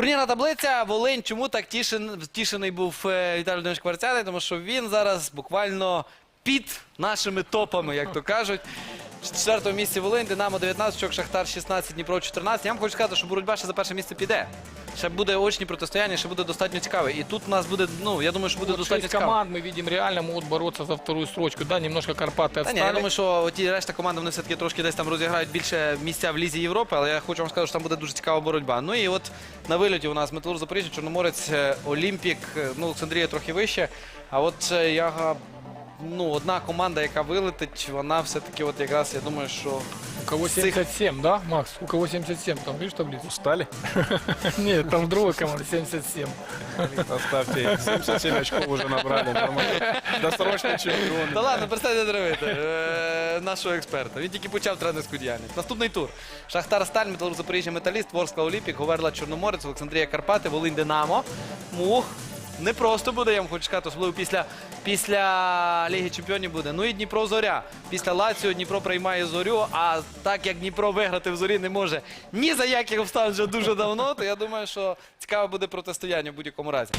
Турнірна таблиця. Волинь. Чому так тішен, втішений був е, Віталій Володимирович Кварцяний? Тому що він зараз буквально під нашими топами, як то кажуть. Четвертому місці Волинь, Динамо 19, Чок Шахтар 16, Дніпро 14. Я вам хочу сказати, що боротьба ще за перше місце піде. Ще буде очні протистояння, ще буде достатньо цікаво. І тут у нас буде, ну, я думаю, що буде Вот достатньо шесть цікаво. команд мы видим реально могут бороться за вторую строчку. Да, немножко Карпаты Та ні, я думаю, що ті решта команд вони все-таки трошки десь там розіграють більше місця в Лізі Європи, але я хочу вам сказати, що там буде дуже цікава боротьба. Ну і от на вильоті у нас Металург Запоріжжя, Чорноморець, е, Олімпік, е, ну, Олександрія трохи вище. А от е, я, ну, одна команда, яка вилетить, вона все-таки, от якраз, я думаю, що У кого 77, да, Макс? У кого 77, там видишь таблицу? Устали? Нет, там другая команда 77. Оставьте. 77 очков уже набрали. Нормально. Досрочный чемпион. Та ладно, перестаньте дривити е, нашого експерта. Він тільки почав тренерську діяльність. Наступний тур. Шахтар Сталь, Металург Запоріжжя Металіст, Ворскла Олімпік, Говерла Чорноморець, Олександрія Карпати, Волинь Динамо. Мух не просто буде, я вам хочу сказати, особливо після після Ліги Чемпіонів буде. Ну і Дніпро Зоря. Після Лаціо Дніпро приймає зорю. А так як Дніпро виграти в зорі не може ні за яких обставин вже дуже давно, то я думаю, що цікаве буде протистояння в будь-якому разі.